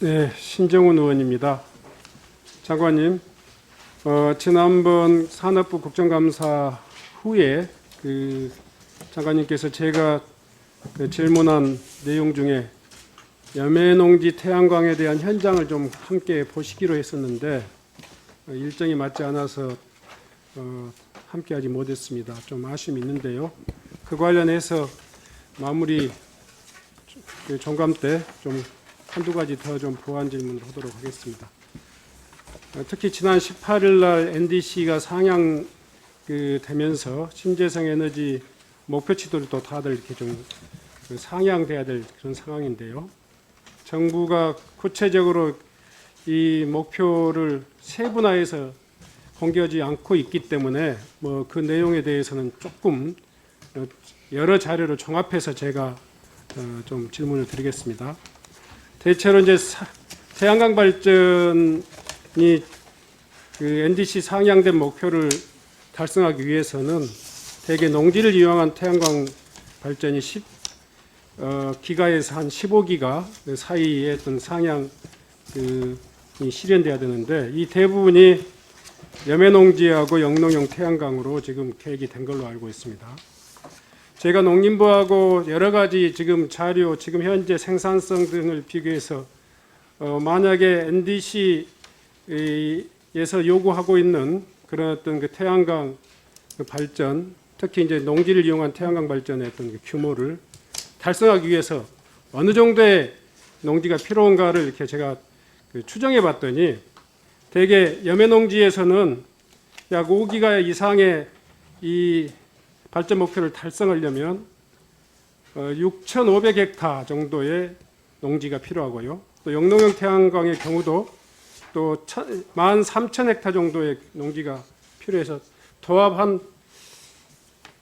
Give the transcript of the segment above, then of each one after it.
네, 신정훈 의원입니다. 장관님, 어, 지난번 산업부 국정감사 후에 그 장관님께서 제가 그 질문한 내용 중에 여매농지 태양광에 대한 현장을 좀 함께 보시기로 했었는데 어, 일정이 맞지 않아서 어, 함께하지 못했습니다. 좀 아쉬움이 있는데요. 그 관련해서 마무리 그 종감 때 좀 한두 가지 더 좀 보완 질문을 하도록 하겠습니다. 어, 특히 지난 18일 날 NDC가 상향 그 되면서 신재생 에너지 목표치도를 또 다들 이렇게 좀그 상향돼야 될 그런 상황인데요. 정부가 구체적으로 이 목표를 세분화해서 공개하지 않고 있기 때문에 뭐 그 내용에 대해서는 조금 어, 여러 자료를 종합해서 제가 어, 좀 질문을 드리겠습니다. 대체로 이제 사- 태양광 발전이 그 NDC 상향된 목표를 달성하기 위해서는 대개 농지를 이용한 태양광 발전이 10 어, 기가에서 한 15기가 그 사이에 어떤 상향 그이 실현돼야 되는데 이 대부분이 여매농지하고 영농용 태양광으로 지금 계획이 된 걸로 알고 있습니다. 제가 농림부하고 여러 가지 지금 자료, 지금 현재 생산성 등을 비교해서 어, 만약에 NDC에서 요구하고 있는 그런 어떤 그 태양광 그 발전, 특히 이제 농지를 이용한 태양광 발전의 어떤 그 규모를 달성하기 위해서 어느 정도의 농지가 필요한가를 이렇게 제가 그 추정해 봤더니 대개 여매농지에서는 약 5기가 이상의 이 발전 목표를 달성하려면 어, 6,500헥타 정도의 농지가 필요하고요. 또 영농형 태양광의 경우도 또 13,000헥타 정도의 농지가 필요해서 도합 한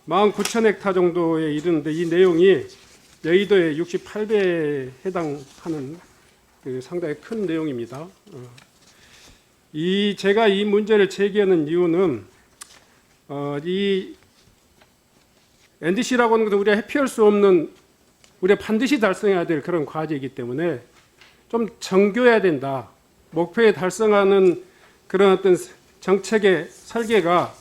19,000헥타 정도에 이르는데 이 내용이 여의도의 68배에 해당하는 그 상당히 큰 내용입니다. 어, 이 제가 이 문제를 제기하는 이유는 어, 이 NDC라고 하는 것은 우리가 회피할 수 없는 우리가 반드시 달성해야 될 그런 과제이기 때문에 좀 정교해야 된다. 목표에 달성하는 그런 어떤 정책의 설계가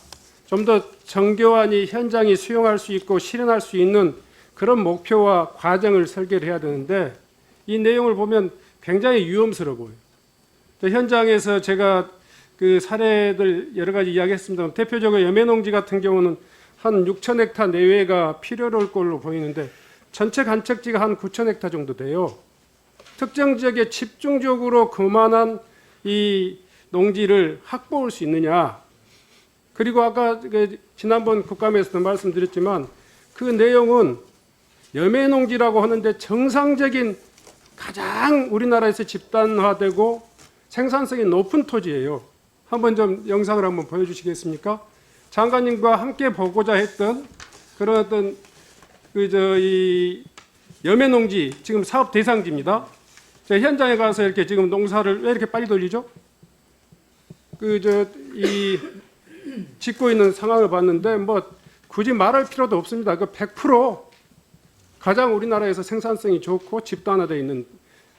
좀 더 정교하니 현장이 수용할 수 있고 실현할 수 있는 그런 목표와 과정을 설계를 해야 되는데 이 내용을 보면 굉장히 위험스러워 보여요. 저 현장에서 제가 그 사례들 여러 가지 이야기했습니다. 대표적으로 여매농지 같은 경우는 한 6천 헥타 내외가 필요로 할 걸로 보이는데 전체 간척지가 한 9천 헥타 정도 돼요. 특정 지역에 집중적으로 그만한 이 농지를 확보할 수 있느냐. 그리고 아까 그 지난번 국감에서도 말씀드렸지만 그 내용은 여매농지라고 하는데 정상적인 가장 우리나라에서 집단화되고 생산성이 높은 토지예요. 한번 좀 영상을 한번 보여주시겠습니까? 장관님과 함께 보고자 했던 그런 어떤 그저이 여매농지 지금 사업 대상지입니다. 제가 현장에 가서 이렇게 지금 농사를 왜 이렇게 빨리 돌리죠? 그 저 이 짓고 있는 상황을 봤는데 뭐 굳이 말할 필요도 없습니다. 그 100% 가장 우리나라에서 생산성이 좋고 집단화되어 있는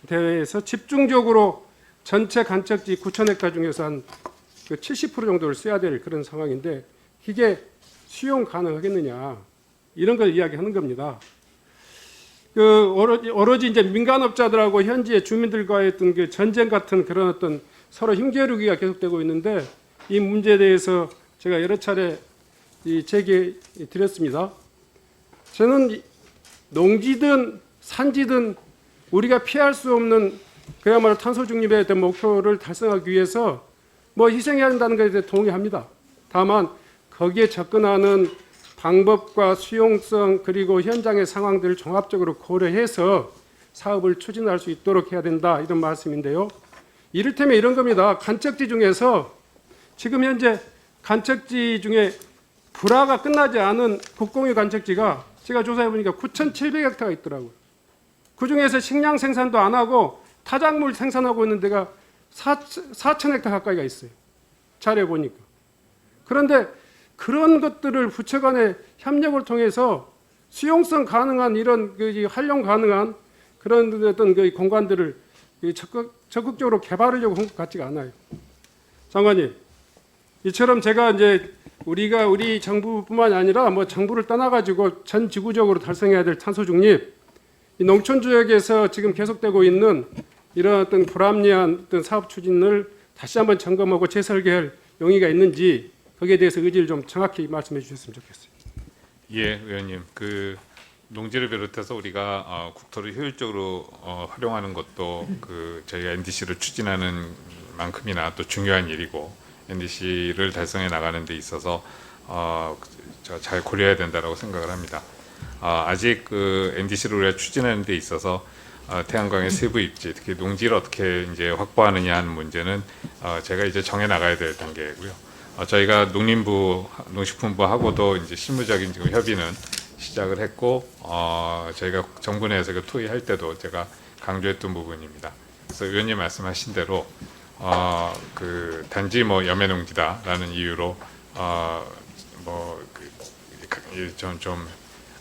대회에서 집중적으로 전체 간척지 9천 헥타 중에서 한 그 70% 정도를 써야 될 그런 상황인데 이게 수용 가능하겠느냐 이런 걸 이야기하는 겁니다. 그 오로지, 오로지 이제 민간업자들하고 현지의 주민들과의 어떤 그 전쟁 같은 그런 어떤 서로 힘겨루기가 계속되고 있는데 이 문제에 대해서 제가 여러 차례 이 제기 드렸습니다. 저는 이 농지든 산지든 우리가 피할 수 없는 그야말로 탄소 중립에 대한 목표를 달성하기 위해서 뭐 희생해야 한다는 것에 대해 동의합니다. 다만 거기에 접근하는 방법과 수용성 그리고 현장의 상황들을 종합적으로 고려해서 사업을 추진할 수 있도록 해야 된다 이런 말씀인데요. 이를테면 이런 겁니다. 간척지 중에서 지금 현재 간척지 중에 불화가 끝나지 않은 국공유 간척지가 제가 조사해 보니까 9,700헥타가 있더라고요. 그 중에서 식량 생산도 안 하고 타작물 생산하고 있는 데가 4,000헥타 가까이가 있어요. 잘해 보니까. 그런데 그런 것들을 부처 간의 협력을 통해서 수용성 가능한 이런 그 활용 가능한 그런 어떤 그 공간들을 이 적극, 적극적으로 개발하려고 한 것 같지가 않아요. 장관님, 이처럼 제가 이제 우리가 우리 정부뿐만이 아니라 뭐 정부를 떠나가지고 전 지구적으로 달성해야 될 탄소 중립, 이 농촌 지역에서 지금 계속되고 있는 이런 어떤 불합리한 어떤 사업 추진을 다시 한번 점검하고 재설계할 용의가 있는지 거기에 대해서 의지를 좀 정확히 말씀해 주셨으면 좋겠어요. 예, 의원님. 그 농지를 비롯해서 우리가 어, 국토를 효율적으로 어, 활용하는 것도 그 저희가 NDC를 추진하는 만큼이나 또 중요한 일이고 NDC를 달성해 나가는 데 있어서 어, 잘 고려해야 된다라고 생각을 합니다. 아, 아직 그 NDC를 우리가 추진하는 데 있어서 어, 태양광의 세부 입지, 특히 농지를 어떻게 이제 확보하느냐 하는 문제는 어, 제가 이제 정해 나가야 될 단계고요. 어, 저희가 농림부, 농식품부하고도 이제 실무적인 지금 협의는 시작을 했고, 어, 저희가 정부 내에서 그 토의할 때도 제가 강조했던 부분입니다. 그래서 의원님 말씀하신 대로 어, 그 단지 뭐 염해농지다라는 이유로 어, 뭐좀좀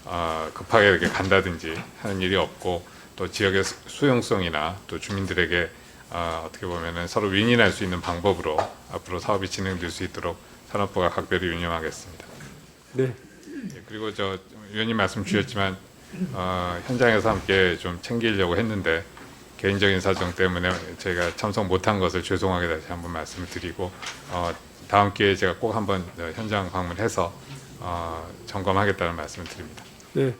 어, 급하게 이렇게 간다든지 하는 일이 없고 또 지역의 수- 수용성이나 또 주민들에게 어, 어떻게 보면은 서로 윈윈할 수 있는 방법으로 앞으로 사업이 진행될 수 있도록 산업부가 각별히 운영하겠습니다. 네, 예, 그리고 저 위원님 말씀 주셨지만 어, 현장에서 함께 좀 챙기려고 했는데 개인적인 사정 때문에 제가 참석 못한 것을 죄송하게 다시 한번 말씀을 드리고 어, 다음 기회에 제가 꼭 한번 어, 현장 방문해서 어, 점검하겠다는 말씀을 드립니다. 네.